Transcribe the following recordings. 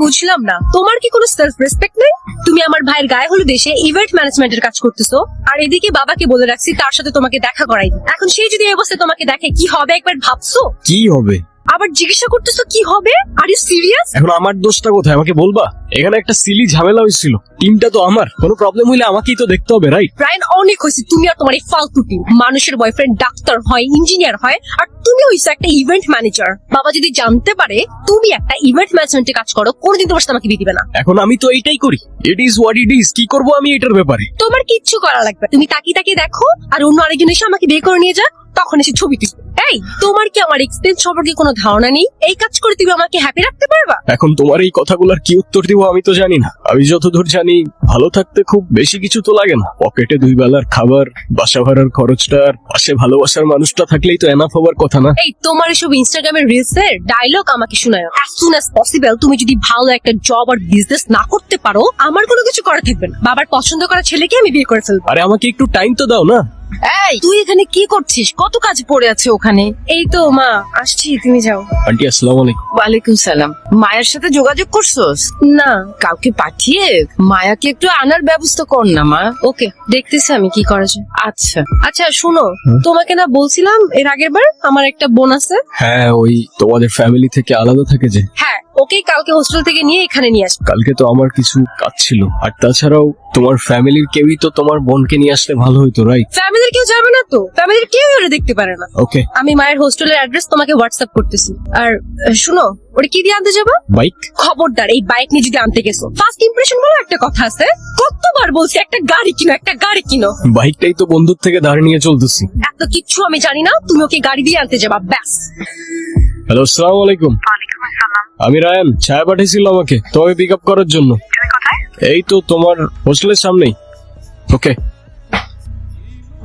বুঝলাম না। তোমার কি কোনো সেলফ রেসপেক্ট নেই? তুমি আমার ভাইয়ের গায়ে হলুদ দেশে ইভেন্ট ম্যানেজমেন্টের কাজ করতেছো। আর এদিকে বাবাকে বলে রাখছি, তার সাথে তোমাকে দেখা করাই। এখন সে যদি এই অবস্থায় তোমাকে দেখে, কি হবে একবার ভাবছ? কি হবে? আবার জিজ্ঞাসা করতেছো কি হবে? আর ইউ সিরিয়াস এখন আমার দোষটা কোথায়? আমাকে বলবা? এখানে একটা সিলি ঝামেলা হয়েছিল। টিমটা তো আমার। কোনো প্রবলেম হইলে আমাকেই তো দেখতে হবে রাইট ব্রায়ান অনেক হয়েছে। তুমি আর তোমার এই ফালতু টিম মানুষের বয়ফ্রেন্ড ডাক্তার হয় ইঞ্জিনিয়ার হয় আর তুমি হইছো একটা ইভেন্ট ম্যানেজার বাবা যদি জানতে পারে তুমি একটা ইভেন্ট ম্যানেজমেন্টে কাজ করো কোনোদিন তোমার সাথে আমাকে দিবে না। এখন আমি তো এইটাই করি। It is what it is কি করব আমি এটার ব্যাপারে? তোমার কিচ্ছু করা লাগবে না। তুমি তাকিয়ে তাকিয়ে দেখো আর অন্য আরেকজন এসে আমাকে বিয়ে করে নিয়ে যাক তখন এসে ছবি তুলবে। এই তোমার কি আমার এক্সপেন্স সম্পর্কে কোনো ধারণা নেই? এই কাজ করে তুমি আমাকে হ্যাপি রাখতে পারবা? এখন তোমার এই কথাগুলোর কি উত্তর দিব আমি তো জানি না। আমি যতদূর জানি ভালো থাকতে খুব বেশি কিছু তো লাগে না। পকেটে দুই বেলার খাবার বাসা ভাড়ার খরচটা আর পাশে ভালোবাসার মানুষটা থাকলেই তো এনাফ হবার কথা না। এই তোমার এসব ইনস্টাগ্রামের রিলস এর ডায়লগ আমাকে শোনায়। অ্যাজ সুন অ্যাজ পসিবল তুমি যদি ভালো একটা জব আর বিজনেস না করতে পারো আমার কোনো কিছু করা থাকবে না। বাবার পছন্দ করা ছেলেকে আমি বিয়ে করে ফেলব। আরে আমাকে একটু টাইম তো দাও না। এই তুই এখানে কি করছিস? কত কাজ পড়ে আছে ওখানে? এই তো মা আসছি তুমি যাও। আন্টি আসসালামু আলাইকুম। ওয়ালাইকুম সালাম। মায়ের সাথে যোগাযোগ করছোস? না। কাউকে পাঠিয়ে মায়াকে একটু আনার ব্যবস্থা কর না মা। ওকে দেখতেছি আমি কি করা যায়। আচ্ছা। আচ্ছা শোনো তোমাকে না বলছিলাম এর আগের বার আমার একটা বোন আছে। হ্যাঁ ওই তোমাদের ফ্যামিলি থেকে আলাদা থাকে যে। হ্যাঁ ওকে কালকে হোস্টেল থেকে নিয়ে এখানে নিয়ে আসব। কালকে তো আমার কিছু কাজ ছিল। আর তাছাড়াও তোমার ফ্যামিলির কেউই তো তোমার বোনকে নিয়ে আসলে ভালো হতো রাইট ফ্যামিলির কেউ যাবে না তো? ফ্যামিলির কেউ ওরা দেখতে পারে না। ওকে আমি মায়ের হোস্টেলের অ্যাড্রেস তোমাকে হোয়াটসঅ্যাপ করতেছি। আর আহ, শুনো ওটা কি দিয়ে আনতে যাব? বাইক খবরদার এই বাইক নিয়ে যদি আনতে গেছো। ফার্স্ট ইমপ্রেশন বলে একটা কথা আছে। কতবার বলছি একটা গাড়ি কিনো একটা গাড়ি কিনো। বাইকটাই তো বন্ধুর থেকে ধারে নিয়ে চলতেছি। এত কিচ্ছু আমি জানি না তুমি ওকে গাড়ি দিয়ে আনতে যাবা ব্যাস। হ্যালো আসসালামু আলাইকুম। আমি রায়ান ছায়া পাঠিয়েছিল আমাকে তোমাকে পিক আপ করার জন্য। এই তো তোমার হোস্টেলের সামনেই। ওকে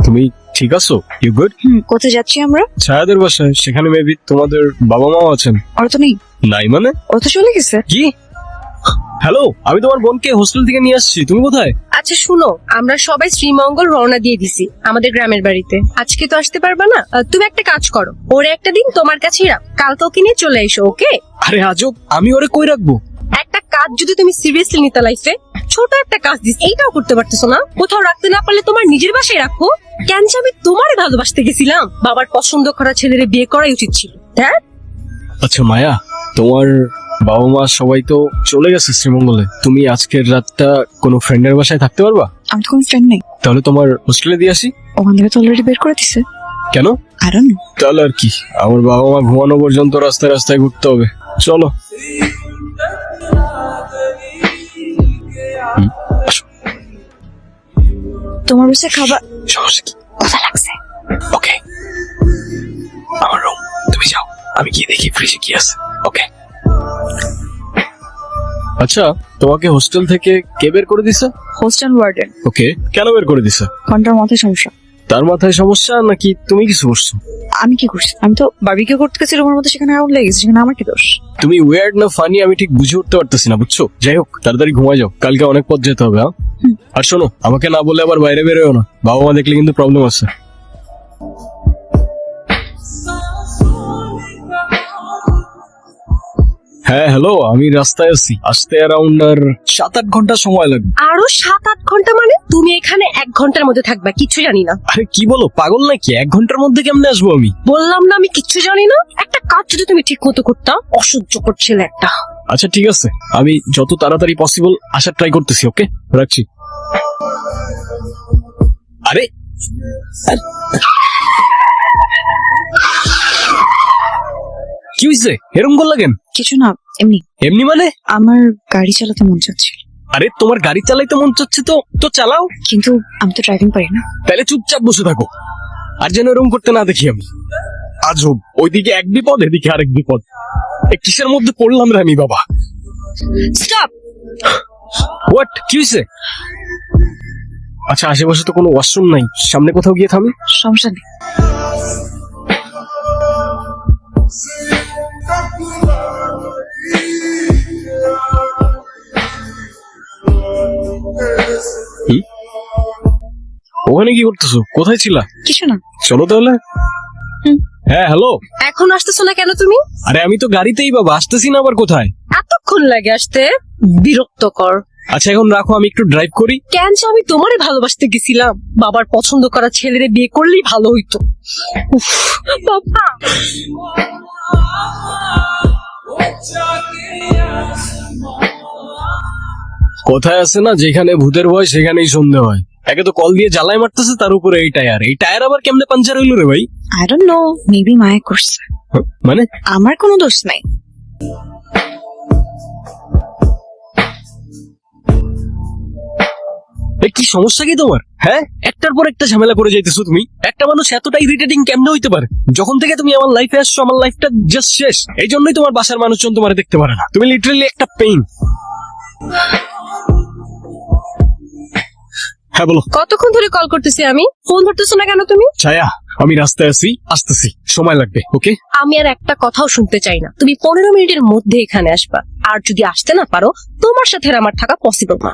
তুমি ঠিক আছো? ইউ গুড কোথায় যাচ্ছি আমরা? ছায়াদের বাসায় সেখানে মেবি তোমাদের বাবা মাও আছেন। ওরা তো নেই। নাই মানে? ও তো চলে গেছে। কি? হ্যালো আমি তোমার বোনকে হোস্টেল থেকে নিয়ে আসছি। তুমি কোথায়? আচ্ছা শুনো আমরা সবাই শ্রীমঙ্গল রওনা দিয়ে দিছি আমাদের গ্রামের বাড়িতে। আজকে তো আসতে পারবা না? আহ, তুমি একটা কাজ করো ওর একটা দিন তোমার কাছেই রাখ। কালকে ওকে নিয়ে চলে এসো ওকে? আরে আজব আমি ওরে কই রাখব? একটা কাজ যদি তুমি সিরিয়াসলি নিতে লাইফে ছোট একটা কাজ দিস এইটাও করতে পারতেছো না? কোথাও রাখতে না পারলে তোমার নিজের বাসায় রাখো কেন যে আমি তোমার ভালোবাসতে গেছিলাম? বাবার পছন্দ করা ছেলের বিয়ে করাই উচিত ছিল হ্যাঁ? আচ্ছা মায়া তোমার বাবা মা সবাই তো চলে গেছে শ্রীমঙ্গলে। তুমি আজকের রাতটা কোনো ফ্রেন্ডের বাসায় থাকতে পারবা? আমার তো কোনো ফ্রেন্ড নেই। তাহলে তোমার হোস্টেলে দিয়ে আসি। ওখান থেকে তো অলরেডি বের করে দিছে। কেন? আরও তাহলে আর কি? আমার বাবা মা ঘুমানো পর্যন্ত রাস্তায় রাস্তায় ঘুরতে হবে। চলো। হুম, আসো। তোমার বাসায় খাবার সমস্যা কি? কোথা লাগছে। ওকে আমার রুম তুমি যাও। আমি গিয়ে দেখি ফ্রিজে কি আছে। ওকে আচ্ছা তোমাকে হোস্টেল থেকে কে বের করে দিছে? হোস্টেল ওয়ার্ডেন ওকে কেন বের করে দিছে? ঘণ্টার মাথায় সমস্যা। তার মাথায় সমস্যা নাকি তুমি কিছু করছ? আমি কি করছি? আমি তো বাবিকে করতে গেছি রুমের মধ্যে সেখানে আউট লেগেছে সেখানে আমার কি দোষ? তুমি ওয়ার্ড না ফানি আমি ঠিক বুঝে উঠতে পারতেছি না বুঝছ? যাই হোক তাড়াতাড়ি ঘুমাই যাও। কালকে অনেক পথ যেতে হবে হ্যাঁ? আর শোনো আমাকে না বলে আবার বাইরে বেরোয় না। বাবা মা দেখলে কিন্তু প্রবলেম আছে। হ্যাঁ হ্যালো আমি রাস্তায় আছি। আসতে অ্যারাউন্ড আর সাত আট ঘণ্টা সময় লাগবে। আরও সাত আট ঘণ্টা মানে? তুমি এখানে এক ঘণ্টার মধ্যে থাকবা কিচ্ছু জানি না। আরে কি বলো পাগল নাকি? এক ঘণ্টার মধ্যে কেমনে আসব আমি? বললাম না আমি কিচ্ছু জানি না। একটা কাজ যদি তুমি ঠিক মতো করতাম অসহ্য করছিল একটা। আচ্ছা ঠিক আছে। আমি যত তাড়াতাড়ি পসিবল আসার ট্রাই করতেছি ওকে রাখছি। আরে! কি হয়েছে এরম করলা কেন? কিছু না এমনি। এমনি মানে? আমার গাড়ি চালাতে মন চাচ্ছে। আরে তোমার গাড়ি চালাইতে মন চাচ্ছে তো? তো চালাও। কিন্তু আমি তো ড্রাইভিং পারি না। তাহলে চুপচাপ বসে থাকো। আর যেন এরকম করতে না দেখি আমি। আজব ওইদিকে এক বিপদ এদিকে আরেক বিপদ। এ কিসের মধ্যে পড়লাম রে আমি বাবা? স্টপ হোয়াট কি হয়েছে আচ্ছা আশেপাশে তো কোনো ওয়াশরুম নাই। সামনে কোথাও গিয়ে থামি। সমস্যা নেই। ওখানে কি করতেছো? কোথায় ছিলা? কিছু না। চলো তাহলে। হ্যাঁ হ্যালো এখন আসতেছো না কেন তুমি? আরে আমি তো গাড়িতেই বাবা আসতেছি না আবার কোথায়? এত কতক্ষণ লাগে আসতে। বিরক্তকর। আচ্ছা এখন রাখো আমি একটু ড্রাইভ করি। কেন যে আমি তোমারে ভালোবাসতে গেছিলাম? বাবার পছন্দ করা ছেলেরে বিয়ে করলেই ভালো হইতো। উফ, বাবা। কোথায় আছে না? যেখানে ভূতের ভয় সেখানেই সন্ধে হয়। একে তো কল দিয়ে জ্বালায় মারতেছে তার উপরে এই টায়ার। এই টায়ার আবার কেমনে পাঞ্চার হইল রে ভাই? আই ডোন্ট নো মেবি মায়া করছে। মানে? আমার কোনো দোষ নাই। এ কি সমস্যা কি তোমার? হ্যাঁ? একটার পর একটা ঝামেলা করে যাইতেছো তুমি। একটা মানুষ এতটা ইরিটেটিং কেমনে হইতে পারে? যখন থেকে তুমি আমার লাইফে আসছো আমার লাইফটা জাস্ট শেষ। এই জন্যই তোমার বাসার মানুষজন তোমার দেখতে পারে না। তুমি লিটারালি একটা পেইন হ্যাঁ বলো। কতক্ষণ ধরে কল করতেছি আমি? ফোন ধরতেছো না কেন তুমি? ছায়া আমি রাস্তায় আছি আসতেছি। সময় লাগবে ওকে আমি আর একটা কথাও শুনতে চাই না। তুমি পনেরো মিনিটের মধ্যে এখানে আসবা। আর যদি আসতে না পারো তোমার সাথে আর আমার থাকা পসিবল না।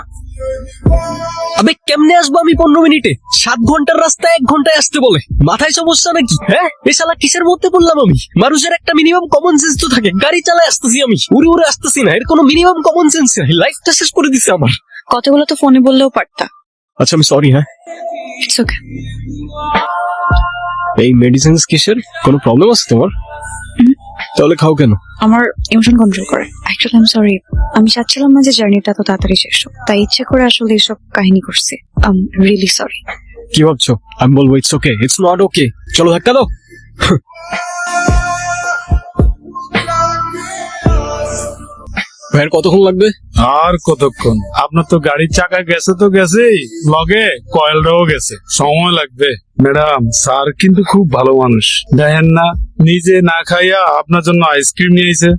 আবে কেমনে আসব আমি পনেরো মিনিটে? সাত ঘণ্টার রাস্তা এক ঘন্টায় আসতে বলে। মাথায় সমস্যা নাকি? হ্যাঁ? এ শালা কিসের মধ্যে পড়লাম আমি? মানুষের একটা মিনিমাম কমন সেন্স তো থাকে। গাড়ি চালায় আসতেছি আমি। উড়ে উড়ে আসতেছি না। এর কোনো মিনিমাম কমন সেন্স নাই। লাইফটা শেষ করে দিছে আমার। কতগুলো তো ফোনে বললেও পারতা। আচ্ছা আমি সরি হ্যাঁ? ইটস ওকে এই মেডিসিন কিসের? কোনো প্রবলেম আছে তোমার? তাহলে খাও কেন? আমার ইমোশন কন্ট্রোল করে। অ্যাকচুয়ালি আই সরি আমি চাচ্ছিলাম না যে জার্নিটা তো তাড়াতাড়ি শেষ হোক। তাই ইচ্ছে করে আসলে এসব কাহিনী করছি। আম রিয়েলি সরি কি ভাবছ? আমি বলব it's okay it's not okay চলো ধাক্কা দাও। ভাইয়ের কতক্ষণ লাগবে? আর কতক্ষণ? আপনার তো গাড়ির চাকা গেছে তো গেছেই। লগে কয়েলটাও গেছে। সময় লাগবে। ম্যাডাম স্যার কিন্তু খুব ভালো মানুষ। দেখেন না নিজে না খাইয়া আপনার জন্য আইসক্রিম নিয়ে আইছে।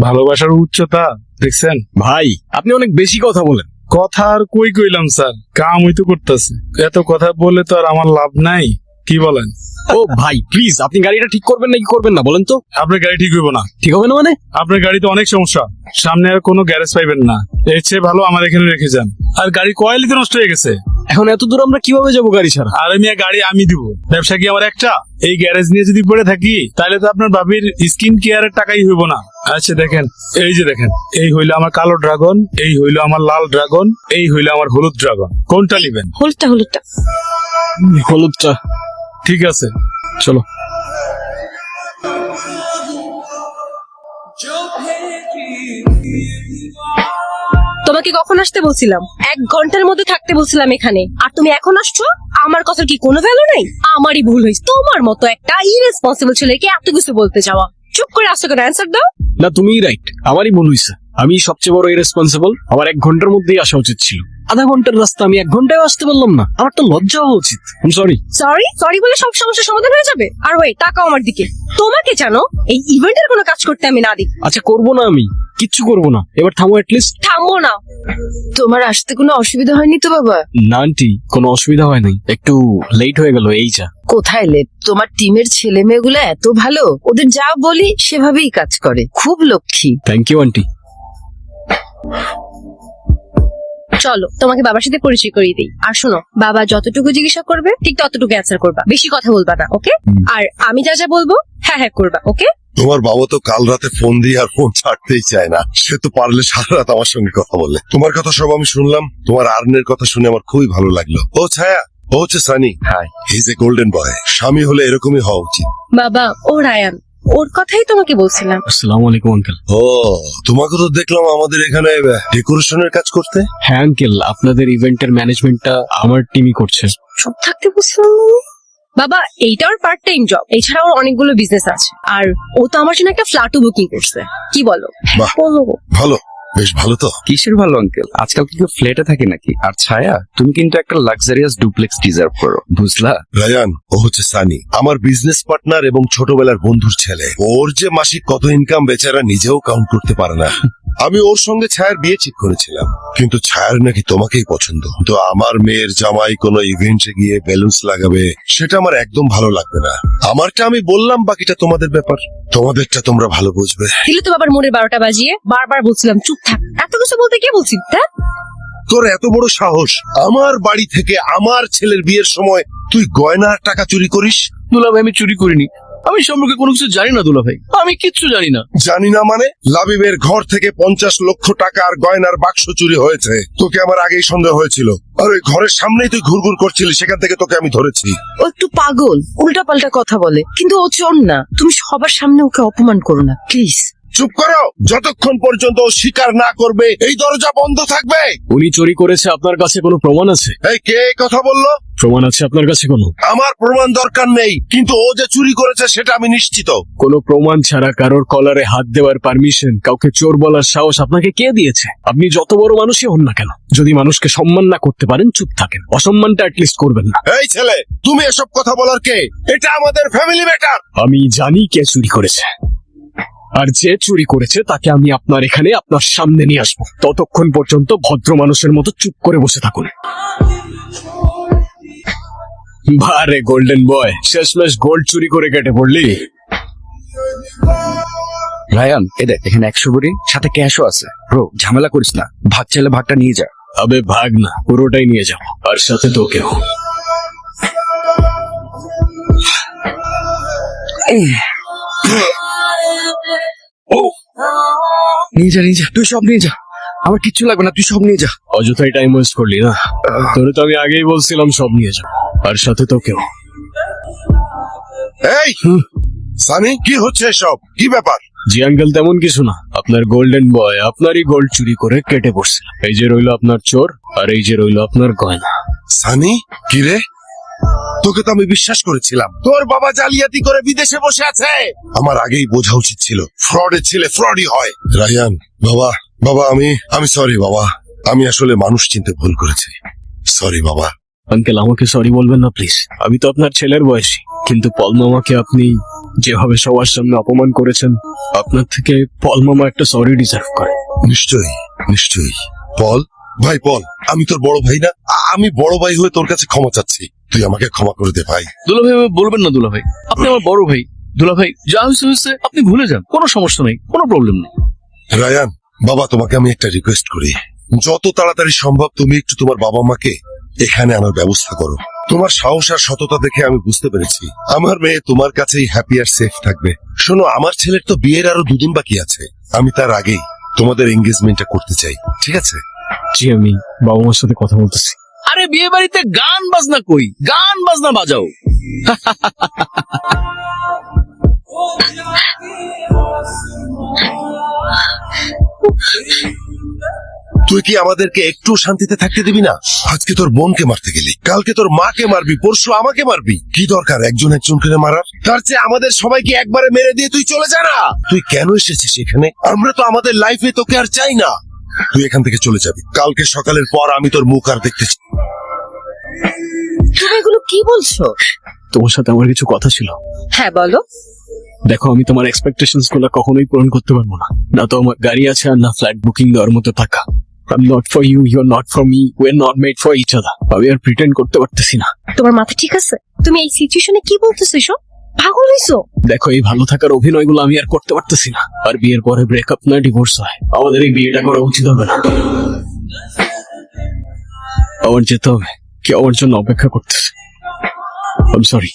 ভালোবাসার উচ্চতা দেখছেন? ভাই আপনি অনেক বেশি কথা বলেন। কথা আর কই কইলাম স্যার? কাম হইতো করতেছে। এত কথা বলে তো আর আমার লাভ নাই কি বলেন? ও ভাই প্লিজ আপনি গাড়িটা ঠিক করবেন নাকি করবেন না বলেন তো। আপনার গাড়ি ঠিক হইব না। ঠিক হবে না মানে? আপনার গাড়িতে অনেক সমস্যা। সামনে আর কোনো গ্যারেজ পাইবেন না। এর চেয়ে ভালো আমার এখানে রেখে যান। আর গাড়ি কয়েলিতে নষ্ট হয়ে গেছে। এখন এত দূর আমরা কীভাবে যাব গাড়ি ছাড়া? আর আমি গাড়ি আমি দিব। ব্যবসা কি আমার একটা? এই গ্যারেজ নিয়ে যদি পড়ে থাকি তাহলে তো আপনার ভাবির স্কিন কেয়ারের টাকাই হইব না। আচ্ছা দেখেন এই যে দেখেন এই হইল আমার কালো ড্রাগন এই হইল আমার লাল ড্রাগন এই হইল আমার হলুদ ড্রাগন কোনটা নিবেন? হলুদটা হলুদটা। হলুদটা। ঠিক আছে চলো। তোমাকে কখন আসতে বলছিলাম? এক ঘণ্টার মধ্যে থাকতে বলছিলাম এখানে। আর তুমি এখন আসছো? আমার কথার কি কোনো ভ্যালু নাই? আমারই ভুল হয়েছে। তোমার মতো একটা ইরেসপন্সিবল ছেলেকে এত কিছু বলতে যাওয়া। চুপ করে আসো কেন? অ্যান্সার দাও। না তুমিই রাইট আমারই ভুল হইছে আমি সবচেয়ে বড় ইরেসপন্সিবল আমার এক ঘণ্টার মধ্যেই আসা উচিত ছিল। আধা ঘণ্টার রাস্তা আমি এক ঘন্টায় আসতে পারলাম না। আমার তো লজ্জা হওয়া উচিত। সরি সরি সরি বলে সব সমস্যার সমাধান হয়ে যাবে? আর ওই তাকাও আমার দিকে। তোমাকে জানো এই ইভেন্টের কোনো কাজ করতে আমি না দিই। আচ্ছা করব না আমি। কিচ্ছু করব না। এবার থামো লিস্ট থামবো না। তোমার আসতে কোনো অসুবিধা হয়নি তো বাবা? না আন্টি কোনো অসুবিধা হয় নাই। একটু লেট হয়ে গেল এই যা। কোথায় লেট তোমার টিমের ছেলে মেয়েগুলো এত ভালো ওদের যা বলি সেভাবেই কাজ করে। খুব লক্ষ্মী। থ্যাংক ইউ আন্টি চলো তোমাকে বাবার সাথে পরিচয় করিয়ে দিই। আর শোনো বাবা যতটুকু জিজ্ঞাসা করবে ঠিক ততটুকু অ্যান্সার করবা। বেশি কথা বলবা না ওকে আর আমি যা যা বলব হ্যাঁ হ্যাঁ করবা ওকে তোমার বাবা তো কাল রাতে ফোন দিয়ে আর ফোন ছাড়তেই চায় না। সে তো পারলে সারা রাত আমার সঙ্গে কথা বলে তোমার কথা সব আমি শুনলাম তোমার আর্নের কথা শুনে আমার খুবই ভালো লাগল। ও ছায়া ও হচ্ছে Sunny. Hi he's a golden boy স্বামী হলে এরকমই হওয়া উচিত। বাবা ও রায়ান। ওর কথাই তোমাকে বলছিলাম। আসসালামু আলাইকুম আঙ্কেল ও তোমাকে তো দেখলাম আমাদের এখানে ডেকোরেশনের কাজ করতে। হ্যাঁ আঙ্কেল আপনাদের ইভেন্টের ম্যানেজমেন্টটা আমার টিমই করছে। সব থাকতে বলছিলাম বাবা এইটা ওর পার্ট টাইম জব এছাড়াও ওর অনেকগুলো বিজনেস আছে। আর ও তো আমার জন্য একটা ফ্ল্যাটও বুকিং করছে। কি বলো? বাহ। বলো। ভালো। বেশ ভালো তো। কিসের ভালো আঙ্কেল আজকাল কি কেউ ফ্ল্যাটে থাকে নাকি? আর ছায়া তুমি কিন্তু একটা লাক্সারিয়াস ডুপ্লেক্স ডিজার্ভ করো বুঝলা? রায়ান ও হচ্ছে সানি আমার বিজনেস পার্টনার এবং ছোটবেলার বন্ধুর ছেলে। ওর যে মাসিক কত ইনকাম বেচারা নিজেও কাউন্ট করতে পারে না। আমি ওর সঙ্গে ছায়ার বিয়ে ঠিক করেছিলাম। কিন্তু ছায়ার নাকি তোমাকেই পছন্দ। তো আমার মেয়ের জামাই কোনো ইভেন্টে গিয়ে বেলুন্স লাগাবে সেটা আমার একদম ভালো লাগবে না। আমারটা আমি বললাম বাকিটা তোমাদের ব্যাপার। তোমাদেরটা তোমরা ভালো বুঝবে। দিলে তো বাবার মনের বারোটা বাজিয়ে বারবার বলছিলাম চুপ থাক। এত কিছু বলতে কে বলছি তা তোর এত বড় সাহস। আমার বাড়ি থেকে আমার ছেলের বিয়ের সময় তুই গয়নার টাকা চুরি করিস? দুলাভাই আমি চুরি করিনি। আমি সম্পর্কে কোনো কিছু জানি না দুলা ভাই। আমি কিচ্ছু জানি না। জানি না মানে? লাবিবের ঘর থেকে পঞ্চাশ লক্ষ টাকার গয়নার বাক্স চুরি হয়েছে। তোকে আমার আগেই সন্দেহ হয়েছিল। আর ওই ঘরের সামনেই তুই ঘুরঘুর করছিলি সেখান থেকে তোকে আমি ধরেছি। ও একটু পাগল উল্টাপাল্টা কথা বলে। কিন্তু ও চোর না। তুমি সবার সামনে ওকে অপমান করো না প্লিজ চুপ করো! যতক্ষণ পর্যন্ত ও স্বীকার না করবে এই দরজা বন্ধ থাকবে। উনি চুরি করেছে আপনার কাছে কোনো প্রমাণ আছে? এই কে এই কথা বলল? প্রমাণ আছে আপনার কাছে কোনো? আমার প্রমাণ দরকার নেই কিন্তু ও যে চুরি করেছে সেটা আমি নিশ্চিত। কোনো প্রমাণ ছাড়া কারোর কলারে হাত দেওয়ার পারমিশন কাউকে চোর বলার সাহস আপনাকে কে দিয়েছে? আপনি যত বড় মানুষই হন না কেন যদি মানুষকে সম্মান না করতে পারেন চুপ থাকেন। অসম্মানটা অ্যাটলিস্ট করবেন না। এই ছেলে তুমি এসব কথা বলার কে? এটা আমাদের ফ্যামিলি ম্যাটার আমি জানি কে চুরি করেছে। আর যে চুরি করেছে তাকে আমি আপনার এখানে আপনার সামনে নিয়ে আসব। ততক্ষণ পর্যন্ত ভদ্র মানুষের মতো চুপ করে বসে থাকুন। বারে গোল্ডেন বয় শেষমেশ গোল্ড চুরি করে কেটে পড়লি। রায়ান এ দেখ এখানে একশো ভরি সাথে ক্যাশও আছে। ব্রো ঝামেলা করিস না ভাগ চাইলে ভাগটা নিয়ে যা। আবে ভাগ না পুরোটাই নিয়ে যাও আর সাথে তোকেও। নিয়ে যা নিয়ে যা তুই সব নিয়ে যা। আমার কিচ্ছু লাগবে না তুই সব নিয়ে যা। অযথাই টাইম ওয়েস্ট করলি না? তোরে তো আমি আগেই বলছিলাম সব নিয়ে যাও আর সাথে তোকেও এই সানি কি হচ্ছে এসব? কি ব্যাপার? জি আঙ্কেল তেমন কিছু না। আপনার গোল্ডেন বয় আপনারই গোল্ড চুরি করে কেটে পড়ছে। এই যে রইল আপনার চোর আর এই যে রইল আপনার গয়না। সানি কি রে? তোকে তো আমি বিশ্বাস করেছিলাম। তোর বাবা জালিয়াতি করে বিদেশে বসে আছে। আমার আগেই বোঝা উচিত ছিল ফ্রডের ছেলে ফ্রডই হয়। রায়ান বাবা বাবা আমি আমি সরি বাবা। আমি আসলে মানুষ চিনতে ভুল করেছি। সরি বাবা। আঙ্কেল আমাকে সরি বলবেন না প্লিজ আমি তো আপনার ছেলের বয়সী কিন্তু পল মামাকে আপনি যেভাবে সবার সামনে অপমান করেছেন আপনার থেকে পল মামা একটা সরি ডিজার্ভ করে। নিশ্চয়ই নিশ্চয়ই। পল ভাই পল আমি তোর বড় ভাই না আমি বড় ভাই হয়ে তোর কাছে ক্ষমা চাচ্ছি। তুই আমাকে ক্ষমা করে দে ভাই। দুলা ভাই বলবেন না দুলা ভাই আপনি আমার বড় ভাই। দুলা ভাই যা হয়েছে হয়েছে আপনি ভুলে যান কোনো সমস্যা নেই কোনো প্রবলেম নেই। রায়ান বাবা তোমাকে আমি একটা রিকোয়েস্ট করি। যত তাড়াতাড়ি সম্ভব তুমি একটু তোমার বাবা মাকে এখানে আমার ব্যবস্থা করো। তোমার সাহস আর সততা দেখে আমি বুঝতে পেরেছি। আমার মেয়ে তোমার কাছেই হ্যাপি আর সেফ থাকবে। শোনো আমার ছেলের তো বিয়ের আরও দুদিন বাকি আছে। আমি তার আগেই তোমাদের এঙ্গেজমেন্টটা করতে চাই ঠিক আছে? জি আমি বাবা মার সাথে কথা বলতেছি। আরে বিয়ে বাড়িতে গান বাজনা কই? গান বাজনা বাজাও। তুই কি আমাদেরকে একটু শান্তিতে থাকতে দিবি না? আজকে তোর বোনকে মারতে গেলি। কালকে তোর মাকে মারবি পরশু আমাকে মারবি। কি দরকার একজন একজনকে মারার? তার চেয়ে আমাদের সবাইকে একবারে মেরে দিয়ে তুই চলে যা না! তুই কেন এসেছিস এখানে? আমরা তো আমাদের লাইফে তোকে আর চাই না। তুই এখান থেকে চলে যাবি। কালকে সকালের পর আমি তোর মুখ আর দেখতে চাই। তুমি এগুলো কি বলছো? তোমার সাথে আমার কিছু কথা ছিল। হ্যাঁ বলো। দেখো আমি তোমার এক্সপেকটেশনসগুলো কখনোই পূরণ করতে পারব না। না তো আমার গাড়ি আছে আর না ফ্ল্যাট বুকিং দেওয়ার মতো টাকা। I not for you you not for me we not made for each other আমি আর প্রিটেন্ড করতে পারতেছি না। তোমার মাথা ঠিক আছে? তুমি এই সিচুয়েশনে কি বলতেছো এসব? পাগল হইছো? দেখো এই ভালো থাকার অভিনয়গুলো আমি আর করতে পারতেছি না। আর বিয়ের পরে ব্রেকআপ না ডিভোর্স হয়। আমাদের এই বিয়েটা করা উচিত হবে না। আমার যেতে হবে। কেউ আমার জন্য অপেক্ষা করতেছে। আম সরি